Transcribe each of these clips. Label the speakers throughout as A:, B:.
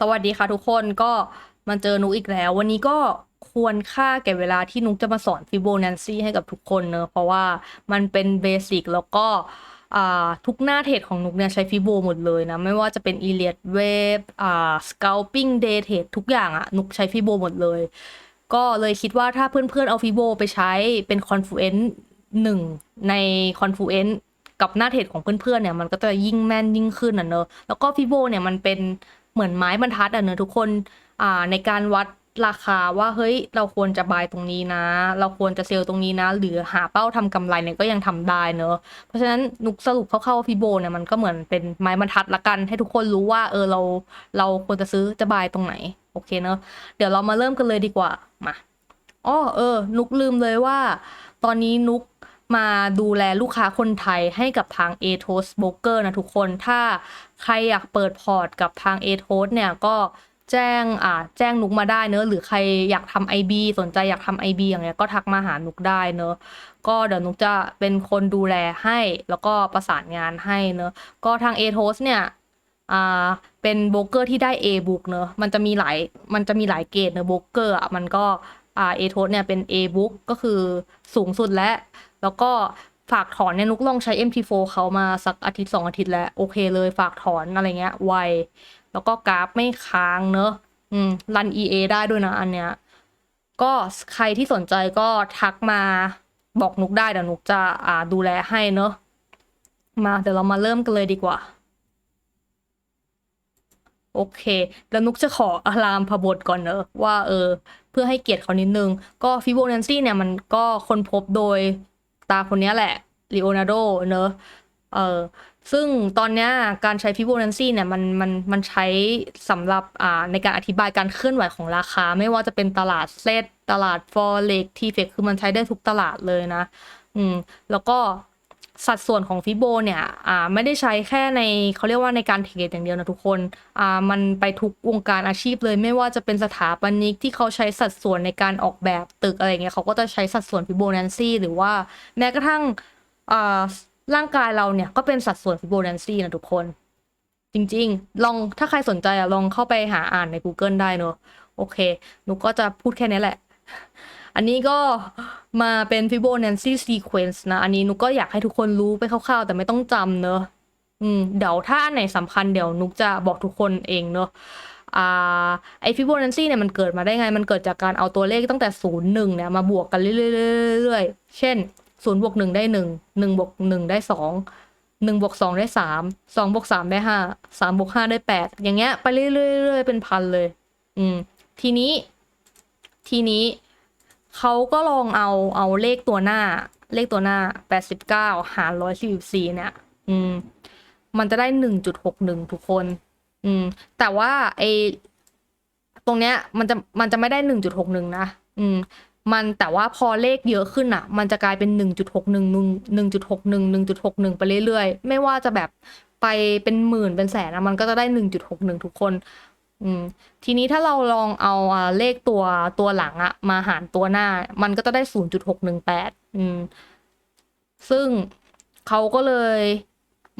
A: สวัสดีค่ะทุกคนก็มาเจอนุกอีกแล้ว วันนี้ก็ควรค่าแก่เวลาที่นุกจะมาสอนฟิโบนัชชีให้กับทุกคนเนอะเพราะว่ามันเป็นเบสิกแล้วก็ทุกหน้าเทรดของนุกเนี่ยใช้ฟิโบหมดเลยนะ ไม่ว่าจะเป็น e l i o t Wave อ่า Scalping Day Trade ทุกอย่างอะนุกใช้ฟิโบหมดเลย ก็เลยคิดว่าถ้าเพื่อนๆเอาฟิโบไปใช้เป็นคอนฟูเอนซ์หนึ่งในคอนฟูเอนซ์กับหน้าเทรดของเพื่อนๆเนี่ยมันก็จะยิ่งแม่นยิ่งขึ้นอะเนอะแล้วก็ฟิโบเนี่ยมันเป็น เหมือนไม้บรรทัดอะเนอะทุกคนอ่าในการวัดราคาว่าเฮ้ยเราควรจะบายตรงนี้นะ เราควรจะเซลล์ตรงนี้นะ หรือหาเป้าทำกำไรเนี่ยก็ยังทำได้เนอะเพราะฉะนั้นนุกสรุปคร่าวๆว่าฟิโบเนี่ยมันก็เหมือนเป็นไม้บรรทัดละกันให้ทุกคนรู้ว่าเออเราเราควรจะซื้อจะบายตรงไหนโอเคเนอะเดี๋ยวเรามาเริ่มกันเลยดีกว่ามาอ้อเออ นุกลืมเลยว่า ตอนนี้นุก มาดูแลลูกค้าคนไทยให้กับทาง a t o s Broker นะทุกคน ถ้าใครอยากเปิดพอร์ตกับทาง a t o s เนี่ยก็แจ้งอ่าแจ้งนุกมาได้เนอะหรือใครอยากทำ IB สนใจอยากทำ IB อย่างเงี้ยก็ทักมาหานุกได้เนอะก็เดี๋ยวนุกจะเป็นคนดูแลให้แล้วก็ประสานงานให้เนอะก็ทาง a t o s เนี่ยอ่าเป็นโบรกเกอร์ที่ได้ A book เนอะมันจะมีหลายมันจะมีหลายเกรดเนอะโบรกเกอร์อะมันก็อ่า A t o s เนี่ยเป็น A book ก็คือสูงสุดแล้ว แล้วก็ฝากถอนเนี่ยนุกลองใช้ MT4 เขามาสักอาทิตย์สองอาทิตย์แล้ว โอเคเลยฝากถอนอะไรเงี้ยไว แล้วก็กราฟไม่ค้างเนอะอืมรัน EA ได้ด้วยนะอันเนี้ย ก็ใครที่สนใจก็ทักมาบอกนุกได้เดี๋ยวนุกจะอ่าดูแลให้เนอะมาเดี๋ยวเรามาเริ่มกันเลยดีกว่า โอเค แล้วนุกจะขออารามพบทก่อนเนอะว่าเออ เพื่อให้เกียรติเขานิดนึง ก็ฟิโบนัชชีเนี่ยมันก็ค้นพบโดย ตาคนนี้แหละลีโอนาร์โดเนอะเออซึ่งตอนนี้การใช้ฟิโบนัชชีเนี่ยมันมันมันใช้สำหรับอ่าในการอธิบายการเคลื่อนไหวของราคา ไม่ว่าจะเป็นตลาดเซตตลาดฟอเร็กทีเฟกคือมันใช้ได้ทุกตลาดเลยนะ อืม แล้วก็ สัดส่วนของฟิโบเนี่ยอ่าไม่ได้ใช้แค่ในเขาเรียกว่าในการเทรดอย่างเดียวนะทุกคนอ่ามันไปทุกวงการอาชีพเลย ไม่ว่าจะเป็นสถาปนิกที่เขาใช้สัดส่วนในการออกแบบตึกอะไรเงี้ยเขาก็จะใช้สัดส่วนฟิโบนัชชีหรือว่าแม้กระทั่งอ่าร่างกายเราเนี่ยก็เป็นสัดส่วนฟิโบนัชชีนะทุกคน จริงๆ ลองถ้าใครสนใจอะลองเข้าไปหาอ่านใน Google ได้เนอะโอเคหนูก็จะพูดแค่นี้แหละ อันนี้ก็มาเป็น Fibonacci sequence นะ อันนี้นุกก็อยากให้ทุกคนรู้ไปคร่าวๆ แต่ไม่ต้องจำเนอะอืมเดี๋ยวถ้าอันไหนสำคัญเดี๋ยวนุกจะบอกทุกคนเองเนอะอ่าไอ Fibonacci เนี่ยมันเกิดมาได้ไง มันเกิดจากการเอาตัวเลขตั้งแต่ศูนย์หนึ่งเนี่ยมาบวกกันเรื่อยๆเช่นศูนย์บวกหนึ่งได้หนึ่งหนึ่งบวกหนึ่งได้สองหนึ่งบวกสองได้สามสองบวกสามได้ห้าสามบวกห้าได้แปดอย่างเงี้ยไปเรื่อยๆๆเป็นพันเลย อืม ทีนี้ ทีนี้ เขาก็ลองเอาเอาเลขตัวหน้า เลขตัวหน้าแปดสิบเก้าหารร้อยสี่สิบสี่เนี่ย อืม มันจะได้หนึ่งจุดหกหนึ่งทุกคน อืม แต่ว่าไอตรงเนี้ย มันจะมันจะไม่ได้หนึ่งจุดหกหนึ่งนะ อืม มันแต่ว่าพอเลขเยอะขึ้นอะ มันจะกลายเป็นหนึ่งจุดหกหนึ่งหนึ่งหนึ่งจุดหกหนึ่งหนึ่งจุดหกหนึ่งไปเรื่อยๆ ไม่ว่าจะแบบไปเป็นหมื่นเป็นแสนนะมันก็จะได้หนึ่งจุดหกหนึ่งทุกคน อืมทีนี้ถ้าเราลองเอาเลขตัวตัวหลังอะมาหารตัวหน้า มันก็จะได้ศูนย์จุดหกหนึ่งแปดอืมซึ่งเขาก็เลย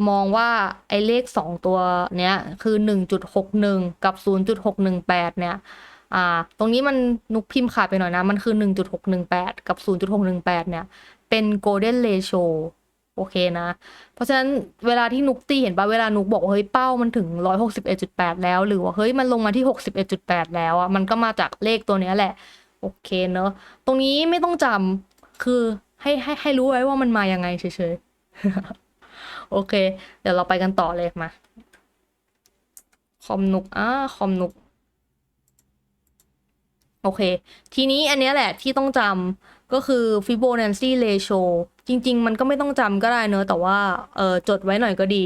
A: มองว่าไอ้เลขสองตัวเนี้ยคือหนึ่งจุดหกหนึ่งกับศูนย์จุดหกหนึ่งแปดเนี่ย อ่า ตรงนี้มันนุกพิมพ์ขาดไปหน่อยนะ มันคือหนึ่งจุดหกหนึ่งแปดกับศูนย์จุดหกหนึ่งแปดเนี่ย เป็น golden ratio โโอเคนะ เพราะฉะนั้นเวลาที่นุกตีเห็นปะเวลานุกบอกเฮ้ยเป้ามันถึงร้อยหกสิบเอ็ดจุดแปดแล้ว หรือว่าเฮ้ยมันลงมาที่หกสิบเอ็ดจุดแปดแล้วอะมันก็มาจากเลขตัวเนี้ยแหละ โอเคเนอะตรงนี้ไม่ต้องจำคือให้ให้ให้รู้ไว้ว่ามันมายังไงเฉยๆ โอเค เดี๋ยวเราไปกันต่อเลยมาคอมนุกอ่าคอมนุก โอเค ทีนี้อันนี้แหละที่ต้องจำก็คือ Fibonacci ratio จริง ๆ มันก็ไม่ต้องจำก็ได้เนอะแต่ว่าเออจดไว้หน่อยก็ดี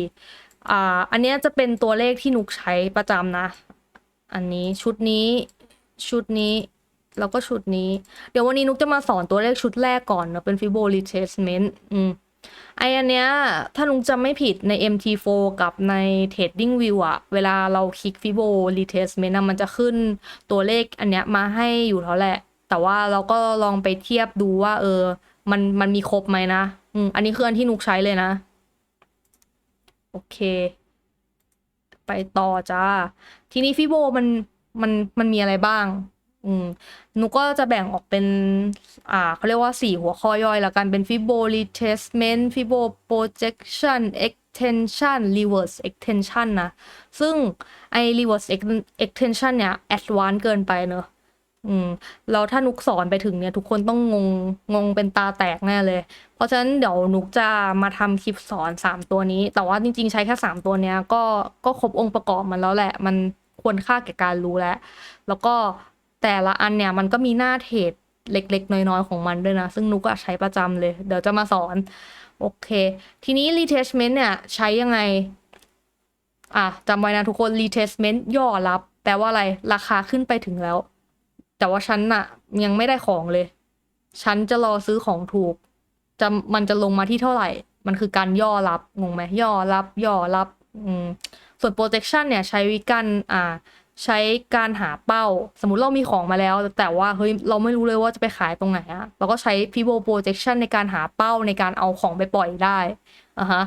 A: อ่า อันนี้จะเป็นตัวเลขที่นุกใช้ประจำนะ อันนี้ชุดนี้ชุดนี้แล้วก็ชุดนี้ เดี๋ยววันนี้นุกจะมาสอนตัวเลขชุดแรกก่อนเนอะเป็น Fibo retracement อืมไออันเนี้ยถ้านุกจำไม่ผิดใน MT4 กับใน Trading View อะเวลาเราคลิก Fibo retracement อะมันจะขึ้นตัวเลขอันเนี้ยมาให้อยู่แล้วแหละ แต่ว่าเราก็ลองไปเทียบดูว่าเออ มันมันมีครบไหมนะ อืม อันนี้คืออันที่นุกใช้เลยนะ โอเค ไปต่อจ้า ทีนี้ฟิโบมันมันมันมีอะไรบ้าง อืมนูก็จะแบ่งออกเป็น อ่าเขาเรียกว่าสี่หัวข้อย่อยละกันเป็นฟิโบ retracement ฟิโบ projection extension reverse extension นะ ซึ่งไอ้ reverse ex- extension เนี่ย advance เกินไปเนอะ อืมแล้วถ้านุกสอนไปถึงเนี่ยทุกคนต้องงงงงเป็นตาแตกแน่เลย เพราะฉะนั้นเดี๋ยวนุกจะมาทำคลิปสอนสามตัวนี้ แต่ว่าจริง ๆ ใช้แค่สามตัวเนี้ยก็ก็ครบองค์ประกอบมันแล้วแหละ มันควรค่าแก่การรู้แล้ว แล้วก็แต่ละอันเนี่ยมันก็มีหน้าเทรดเล็ก ๆ น้อยๆ ของมันด้วยนะ ซึ่งนุกก็ใช้ประจำเลย เดี๋ยวจะมาสอน โอเค ทีนี้ retestment เนี่ยใช้ยังไง อะจำไว้นะทุกคน retestment ย่อรับ แปลว่าอะไร ราคาขึ้นไปถึงแล้ว แต่ว่าฉันน่ะ ยังไม่ได้ของเลย ฉันจะรอซื้อของถูก จะมันจะลงมาที่เท่าไหร่ มันคือการย่อรับงงไหมย่อรับ ย่อรับอืมส่วน protection เนี่ยใช้วิกันอ่า ใช้การหาเป้า สมมติเรามีของมาแล้ว แต่ว่าเฮ้ยเราไม่รู้เลยว่าจะไปขายตรงไหนอะเราก็ใช้ Fibo projection ในการหาเป้าในการเอาของไปปล่อยได้อะฮะ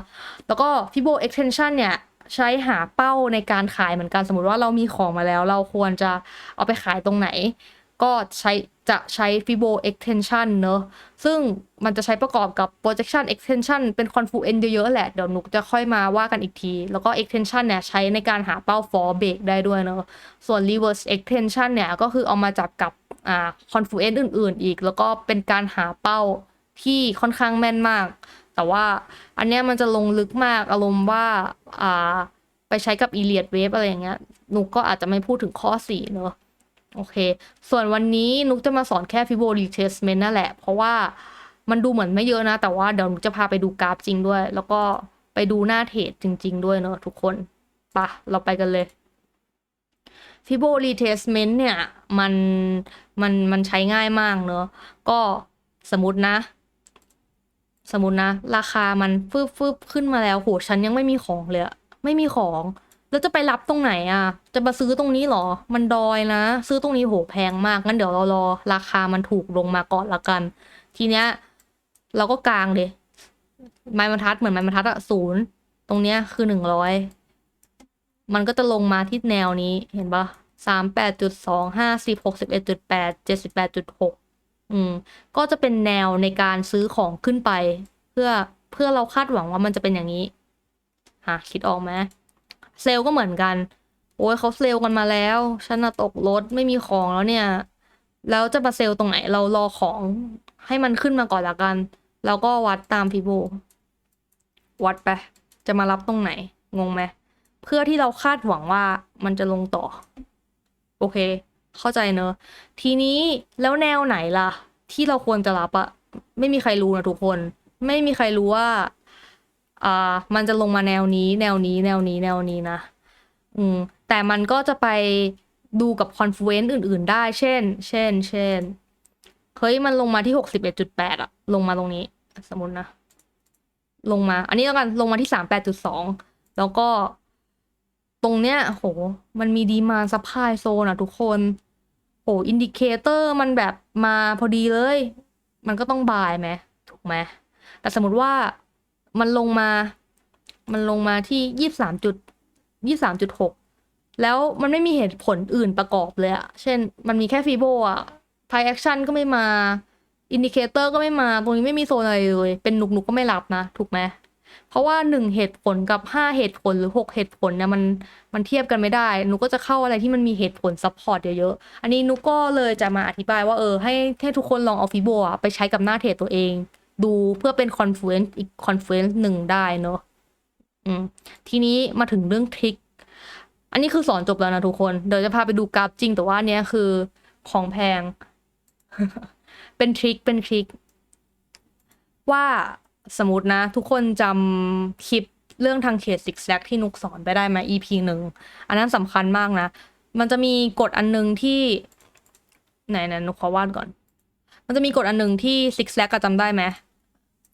A: แล้วก็ Fibo extension เนี่ยใช้หาเป้าในการขายเหมือนกัน สมมติว่าเรามีของมาแล้ว เราควรจะเอาไปขายตรงไหน ก็ใช้จะใช้ Fibo extension เนอะซึ่งมันจะใช้ประกอบกับ projection extension เป็น confluent เยอะๆแหละ เดี๋ยวนุกจะค่อยมาว่ากันอีกที แล้วก็ extension เนี่ยใช้ในการหาเป้า for break ได้ด้วยเนอะส่วน reverse extension เนี่ยก็คือเอามาจับกับอ่า confluent อื่นๆ อีก แล้วก็เป็นการหาเป้าที่ค่อนข้างแม่นมาก แต่ว่าอันเนี้ยมันจะลงลึกมากอารมณ์ว่าอ่าไปใช้กับ Elliott wave อะไรอย่างเงี้ยนุกก็อาจจะไม่พูดถึงข้อ4เนอะ โอเค ส่วนวันนี้นุกจะมาสอนแค่ Fibo retracement นั่นแหละ เพราะว่ามันดูเหมือนไม่เยอะนะ แต่ว่าเดี๋ยวนุกจะพาไปดูกราฟจริงด้วย แล้วก็ไปดูหน้าเทรดจริง ๆ ด้วยเนอะทุกคนปะเราไปกันเลย Fibo retracement เนี่ย มันมันมันใช้ง่ายมากเนอะก็สมมตินะ สมมตินะ ราคามันฟืบฟืบขึ้นมาแล้วโหฉันยังไม่มีของเลยอะไม่มีของ แล้วจะไปรับตรงไหนอะ จะมาซื้อตรงนี้หรอ มันดอยนะ ซื้อตรงนี้โหแพงมาก งั้นเดี๋ยวเรารอราคามันถูกลงมาก่อนละกัน ทีเนี้ย เราก็กลางเลยไม้บรรทัดเหมือนไม้บรรทัดอะศูนย์ตรงเนี้ยคือหนึ่งร้อยมันก็จะลงมาที่แนวนี้เห็นปะสามแปดจุดสองห้าสิบหกสิบเอ็ดจุดแปดเจ็ดสิบแปดจุดหกอืม ก็จะเป็นแนวในการซื้อของขึ้นไป เพื่อเพื่อเราคาดหวังว่ามันจะเป็นอย่างนี้ฮะคิดออกไหม เซลก็เหมือนกัน โอ้ยเขาเซลกันมาแล้ว ฉันน่ะตกรถไม่มีของแล้วเนี่ย แล้วจะมาเซลตรงไหนเรารอของให้มันขึ้นมาก่อนละกัน แล้วก็วัดตามพีโบวัดไป จะมารับตรงไหน งงไหมเพื่อที่เราคาดหวังว่ามันจะลงต่อ โอเค เข้าใจเนอะ ทีนี้แล้วแนวไหนล่ะ ที่เราควรจะรับอะไม่มีใครรู้นะทุกคน ไม่มีใครรู้ว่า อ่ามันจะลงมาแนวนี้ แนวนี้ แนวนี้ แนวนี้นะ อืม แต่มันก็จะไปดูกับคอนฟ luence อื่น ๆ ได้ เช่น เช่น เช่น เฮ้ย มันลงมาที่หกสิบเอ็ดจุดแปดอะลงมาตรงนี้ สมมตินะ ลงมา อันนี้แล้วกัน ลงมาที่สามแปดจุดสอง แล้วก็ ตรงเนี้ย โห มันมีดีมาซัพพลายโซนอะทุกคน โห อินดิเคเตอร์มันแบบมาพอดีเลย มันก็ต้องบายไหม ถูกไหม แต่สมมติว่า มันลงมา มันลงมาที่ยี่สามจุดยี่สามจุดหกแล้วมันไม่มีเหตุผลอื่นประกอบเลยอะเช่น มันมีแค่ฟีโบอะไพแอคชั่นก็ไม่มา อินดิเคเตอร์ก็ไม่มา ตรงนี้ไม่มีโซนอะไรเลย เป็นหนุกนุกก็ไม่รับนะ ถูกไหม เพราะว่าหนึ่งเหตุผลกับห้าเหตุผลหรือหกเหตุผลเนี่ยมันมันเทียบกันไม่ได้ นุกก็จะเข้าอะไรที่มันมีเหตุผลซัพพอร์ตเยอะๆ อันนี้นุกก็เลยจะมาอธิบายว่าเออให้ให้ทุกคนลองเอาฟีโบอะไปใช้กับหน้าเทรดตัวเอง ดูเพื่อเป็นคอนเฟ luence อีกคอนเฟ luence หนึ่งได้เนอะอืมทีนี้มาถึงเรื่องทริคอันนี้คือสอนจบแล้วนะทุกคน เดี๋ยวจะพาไปดูกราฟจริง แต่ว่าเนี้ยคือของแพง เป็นทริคเป็นทริคว่าสมมตินะ ทุกคนจำคลิปเรื่องทางเขตซิกแซกที่นุกสอนไปได้ไหม EP หนึ่ง อันนั้นสำคัญมากนะ มันจะมีกฎอันหนึงที่ ไหนไหนนุกขอวาดก่อน มันจะมีกฎอันหนึ่งที่ซิกแซกจำได้ไหม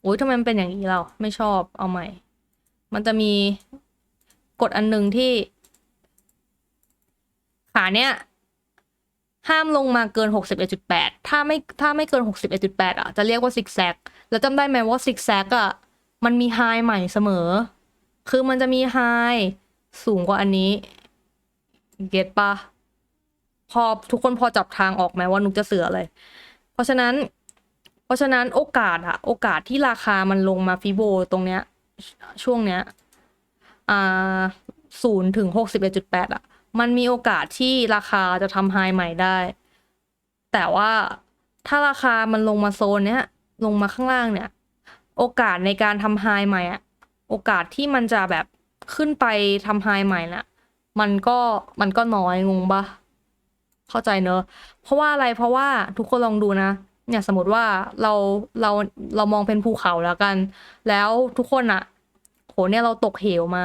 A: อ้ยทำไมมันเป็นอย่างนี้เราไม่ชอบเอาใหม่ มันจะมีกฎอันหนึ่งที่ ขาเนี้ยห้ามลงมาเกิน 61.8 ถ้าไม่ถ้าไม่เกิน 61.8 อะ จะเรียกว่าซิกแซก แล้วจำได้ไหมว่าซิกแซกอะ มันมีไฮใหม่เสมอ คือมันจะมีไฮสูงกว่าอันนี้ เก็ตปะ พอทุกคนพอจับทางออกไหมว่านุกจะเสืออะไรเพราะฉะนั้น ราะฉะนั้นโอกาสอะโอกาสที่ราคามันลงมาฟิโบตรงเนี้ย ช่วงเนี้ยอ่าศูนย์ถึงหกสิบเอ็ดจุดแปดอะมันมีโอกาสที่ราคาจะทำไฮใหม่ได้ แต่ว่าถ้าราคามันลงมาโซนเนี้ย ลงมาข้างล่างเนี่ย โอกาสในการทำไฮใหม่อะโอกาสที่มันจะแบบขึ้นไปทำไฮใหม่น่ะ มันก็มันก็น้อยงงปะเข้าใจเนอะเพราะว่าอะไรเพราะว่าทุกคนลองดูนะ เนี่ยสมมติว่าเราเราเรามองเป็นภูเขาแล้วกัน แล้วทุกคนอะโหเนี่ยเราตกเหวมา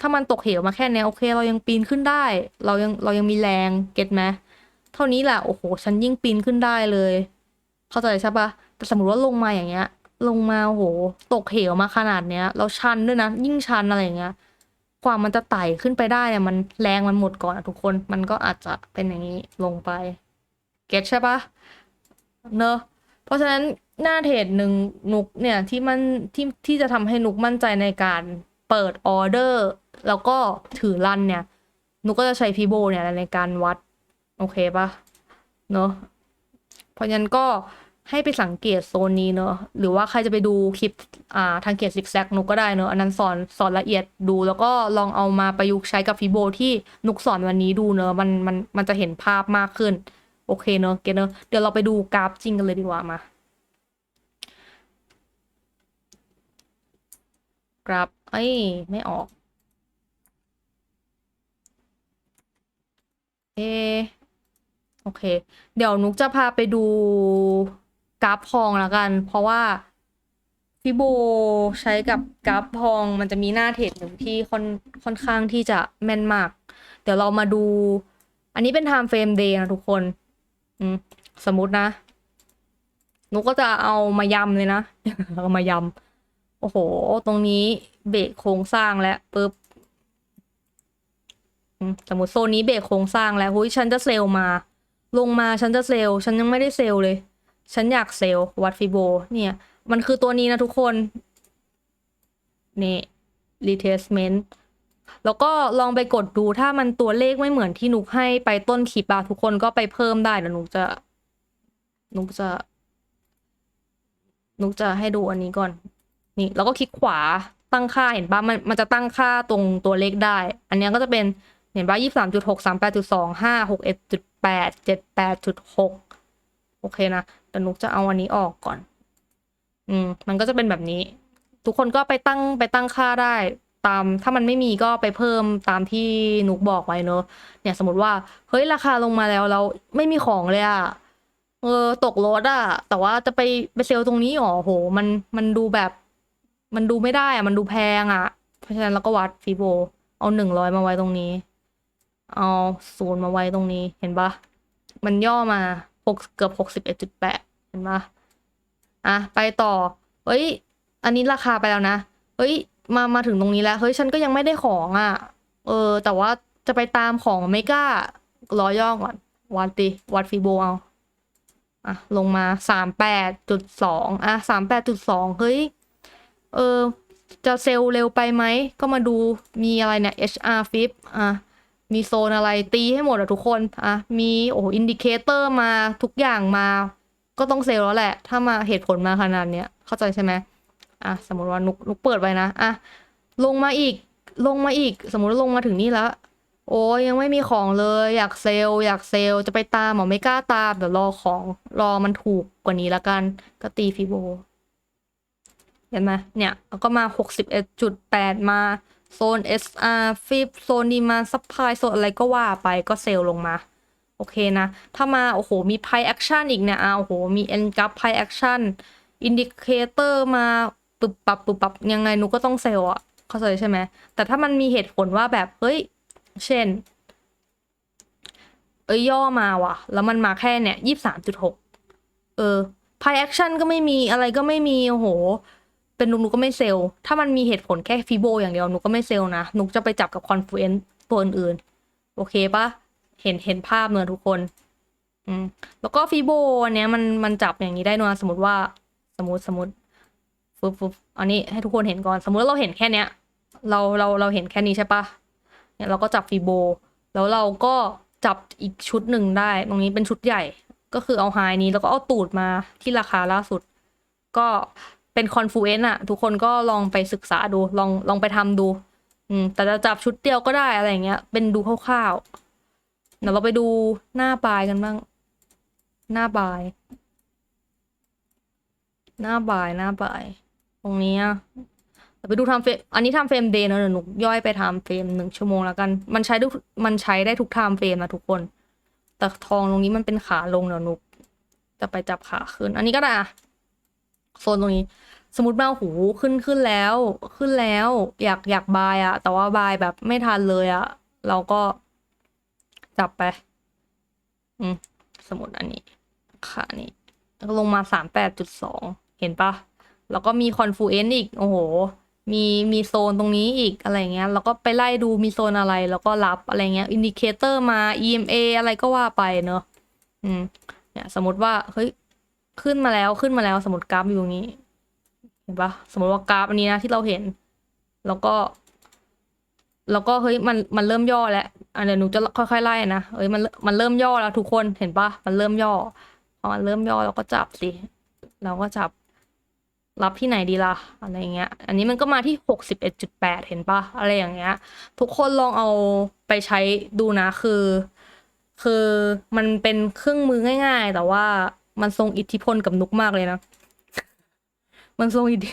A: ถ้ามันตกเหวมาแค่เนี้ยโอเค เรายังปีนขึ้นได้ เรายังเรายังมีแรงเก็ตไหมเท่านี้แหละโอ้โหฉันยิ่งปีนขึ้นได้เลย เข้าใจใช่ปะแต่สมมติว่าลงมาอย่างเงี้ย ลงมาโอ้โหตกเหวมาขนาดเนี้ยเราชันด้วยนะยิ่งชันอะไรอย่างเงี้ยกว่ามันจะไต่ขึ้นไปได้เนี่ยมันแรงมันหมดก่อนอะทุกคนมันก็อาจจะเป็นอย่างนี้ลงไป เก็ตใช่ปะ เนอะเพราะฉะนั้นหน้าเทรดหนึ่งนุกเนี่ยที่มันที่ที่จะทำให้นุกมั่นใจในการเปิดออเดอร์ แล้วก็ถือรันเนี่ย นุกก็จะใช้พีโบเนี่ยในการวัด โอเคปะเนอะเพราะฉะนั้นก็ให้ไปสังเกตโซนนี้เนอะหรือว่าใครจะไปดูคลิปอ่าทางเกียรซิกแซกนุกก็ได้เนอะอันนั้นสอนสอนละเอียดดู แล้วก็ลองเอามาประยุกต์ใช้กับฟิโบที่นุกสอนวันนี้ดูเนอะมันมันมันจะเห็นภาพมากขึ้น โอเคเนอะเกเนอะเดี๋ยวเราไปดูกราฟจริงกันเลยดีกว่ามา กราฟเอ้ย ไม่ออก เอ โอเค เดี๋ยวนุกจะพาไปดูกราฟทองแล้วกัน เพราะว่าฟิโบใช้กับกราฟทองมันจะมีหน้าเทรดหนึ่งที่ค่อนค่อนข้างที่จะแม่นมาก เดี๋ยวเรามาดู อันนี้เป็น time frame day นะทุกคน อืมสมมตินะนุก็จะเอามายำเลยนะ เอามายำโอ้โห ตรงนี้เบรกโครงสร้างแล้วปึ๊บสมมติโซนนี้เบรกโครงสร้างแล้วหุ้ยฉันจะเซลมา ลงมาฉันจะเซลฉันยังไม่ได้เซลเลย ฉันอยากเซลวัดฟิโบ เนี่ย มันคือตัวนี้นะทุกคน นี่ retracement แล้วก็ลองไปกดดูถ้ามันตัวเลขไม่เหมือนที่นุกให้ไปต้นคลิปอะทุกคนก็ไปเพิ่มได้นะนุกจะนุกจะนุกจะให้ดูอันนี้ก่อน นี่ แล้วก็คลิกขวาตั้งค่าเห็นปะมันมันจะตั้งค่าตรงตัวเลขได้ อันนี้ก็จะเป็นเห็นปะยี่สามจุดหกสามแปดจุดสองห้าหกเอ็ดจุดแปดเจ็ดแปดจุดหกโอเคนะแต่นุกจะเอาอันนี้ออกก่อน อืม มันก็จะเป็นแบบนี้ ทุกคนก็ไปตั้งไปตั้งค่าได้ ตามถ้ามันไม่มีก็ไปเพิ่มตามที่นุกบอกไว้เนอะเนี่ยสมมติว่าเฮ้ยราคาลงมาแล้วเราไม่มีของเลยอะเออตกรถอะแต่ว่าจะไปไปเซลตรงนี้หรอโห มันมันดูแบบ มันดูไม่ได้อะมันดูแพงอะเพราะฉะนั้นเราก็วัดฟีโบเอาหนึ่งร้อยมาไว้ตรงนี้ เอาศูนย์มาไว้ตรงนี้เห็นปะมันย่อมาหกเกือบหกสิบเอ็ดจุดแปดเห็นปะอะไปต่อเฮ้ย อันนี้ราคาไปแล้วนะเฮ้ย มามาถึงตรงนี้แล้วเฮ้ยฉันก็ยังไม่ได้ของอะ เออ แต่ว่าจะไปตามของไม่กล้ารอย่องก่อนวัดดิวัดฟีโบเอาอะลงมาสามแปดจุดสองอะสามแปดจุดสองเฮ้ย เออ จะเซลเร็วไปไหม ก็มาดูมีอะไรเนี่ย HR flip อะ มีโซนอะไรตีให้หมดอะทุกคน อะ มีโอ้อินดิเคเตอร์มาทุกอย่างมา ก็ต้องเซลแล้วแหละ ถ้ามาเหตุผลมาขนาดเนี้ย เข้าใจใช่ไหม อะสมมติว่านุกนุกเปิดไว้นะอะลงมาอีกลงมาอีก สมมติลงมาถึงนี่แล้ว โอ้ยยังไม่มีของเลย อยากเซลล์อยากเซลล์จะไปตามหมอไม่กล้าตามเดี๋ยวรอของรอมันถูกกว่านี้ละกัน ก็ตีฟิโบเห็นไหมเนี่ยแล้วก็มาหกสิบเอ็ดจุดแปดมาโซน SR ฟิปโซนดีมาซัพพลายโซนอะไรก็ว่าไปก็เซลล์ลงมา โอเคนะ ถ้ามา โอ้โห มี p พ action อีกเนี่ยอะโอ้โห มี n g a p p action อินดิเคเตอร์มา ปึบปับปึบปับยังไงหนูก็ต้องเซลล์อะเข้าใจใช่ไหมแต่ถ้ามันมีเหตุผลว่าแบบเฮ้ย เช่น เอ้ยย่อมาว่ะ แล้วมันมาแค่เนี่ยยี่สามจุดหกเออ p พ action ก็ไม่มีอะไรก็ไม่มีโอ้โห เป็นนุกนุกก็ไม่เซลล์ถ้ามันมีเหตุผลแค่ฟีโบอย่างเดียวนุกก็ไม่เซลล์นะนุกจะไปจับกับคอนฟ l เ e น c ์ตัวอื่นๆ โอเคปะเห็นเห็นภาพเนอะทุกคนอืมแล้วก็ฟีโบอันเนี้ยมันมันจับอย่างนี้ได้นะสมมติว่าสมมติสมมติ ฟึบฟึบอันนี้ให้ทุกคนเห็นก่อน สมมติเราเห็นแค่เนี้ย เราเราเราเห็นแค่นี้ใช่ปะเนี่ยเราก็จับฟีโบ แล้วเราก็จับอีกชุดหนึ่งได้ ตรงนี้เป็นชุดใหญ่ ก็คือเอาไฮนี้แล้วก็เอาตูดมาที่ราคาล่าสุด ก็เป็นคอนฟูเอนอะทุกคนก็ลองไปศึกษาดู ลองลองไปทำดู อืม แต่จะจับชุดเดียวก็ได้อะไรเงี้ย เป็นดูคร่าวๆ เดี๋ยวเราไปดูหน้าบายกันบ้าง หน้าบาย หน้าบาย หน้าบาย ตรงนี้อะเดี๋ยวไปดูทำเฟรมอันนี้ทำเฟรมเดย์เนอะเดี๋ยวหนูย่อยไปทำเฟรมหนึ่งชั่วโมงแล้วกัน มันใช้ทุกมันใช้ได้ทุกไทม์เฟรมนะทุกคน แต่ทองตรงนี้มันเป็นขาลงเดี๋ยวหนูจะไปจับขาขึ้น อันนี้ก็ได้อะโซนตรงนี้ สมมติว่าหูขึ้นขึ้นแล้ว ขึ้นแล้ว อยากอยากบายอะแต่ว่าบายแบบไม่ทันเลยอะเราก็จับไป อืมสมมติอันนี้ขานี้แล้ลงมาสามแปดจุดสองเห็นปะ แล้วก็มีคอนฟูเอนซ์อีก โอ้โห มีมีโซนตรงนี้อีกอะไรเงี้ย แล้วก็ไปไล่ดูมีโซนอะไร แล้วก็รับอะไรเงี้ย อินดิเคเตอร์มา EMA อะไรก็ว่าไปเนอะอืม เนี่ยสมมติว่า เฮ้ย ขึ้นมาแล้วขึ้นมาแล้วสมมติกราฟอยู่ตรงนี้ เห็นปะสมมติว่ากราฟอันนี้นะที่เราเห็น แล้วก็ แล้วก็เฮ้ยมันมันเริ่มย่อแล้วอันเดี๋ยวหนูจะค่อยๆไล่นะเฮ้ยมันมันเริ่มย่อแล้วทุกคนเห็นปะมันเริ่มย่อพอมันเริ่มย่อเราก็จับสิเราก็จับ รับที่ไหนดีล่ะอะไรเงี้ย อันนี้มันก็มาที่หกสิบเอ็ดจุดแปดเห็นปะอะไรอย่างเงี้ย ทุกคนลองเอาไปใช้ดูนะคือ คือมันเป็นเครื่องมือง่าย ๆ แต่ว่ามันทรงอิทธิพลกับนุกมากเลยนะ มันทรงอิทธิ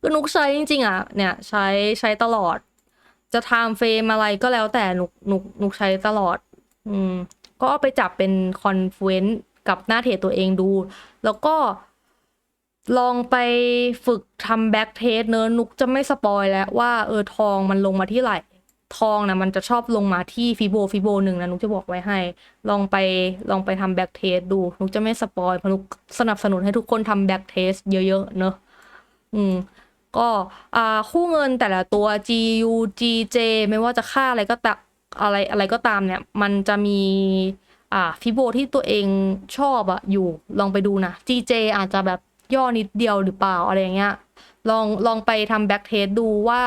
A: คือนุกใช้จริงๆอะ เนี่ยใช้ใช้ตลอด จะไทม์เฟรมอะไรก็แล้วแต่นุกนุกนุกใช้ตลอด อืม ก็เอาไปจับเป็นคอนเฟ luence กับหน้าเทรดตัวเองดู แล้วก็ ลองไปฝึกทำแบ็กเทสเนอะนุกจะไม่สปอยแล้วว่าเออทองมันลงมาที่ไหลทองนะมันจะชอบลงมาที่ฟิโบฟิโบหนึ่งนะนุกจะบอกไว้ให้ ลองไปลองไปทำแบ็กเทสดู นุกจะไม่สปอยเพราะนุกสนับสนุนให้ทุกคนทำแบ็กเทสเยอะๆเนอะอืมก็อ่าคู่เงินแต่ละตัว GU GJ ไม่ว่าจะค่าอะไรก็ตามอะไรอะไรก็ตามเนี่ย มันจะมีอ่าฟิโบที่ตัวเองชอบอะอยู่ลองไปดูนะ GJ อาจจะแบบ ย่อนิดเดียวหรือเปล่าอะไรอย่างเงี้ยลองลองไปทำแบ็กเทสดูว่า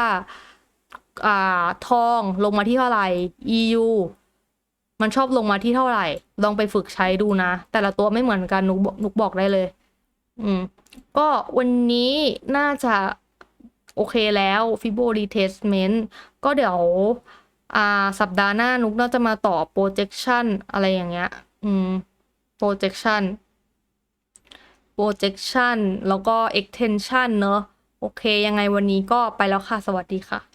A: อ่าทองลงมาที่เท่าไหร่ EU มันชอบลงมาที่เท่าไหร่ ลองไปฝึกใช้ดูนะ แต่ละตัวไม่เหมือนกันนุกบอกนุกบอกได้เลย อืม ก็วันนี้น่าจะโอเคแล้วฟิโบ retestment ก็เดี๋ยวอ่าสัปดาห์หน้านุกน่าจะมาต่อ projection อะไรอย่างเงี้ย อืม projection projection แล้วก็ extension เนอะ โอเค ยังไงวันนี้ก็ไปแล้วค่ะ สวัสดีค่ะ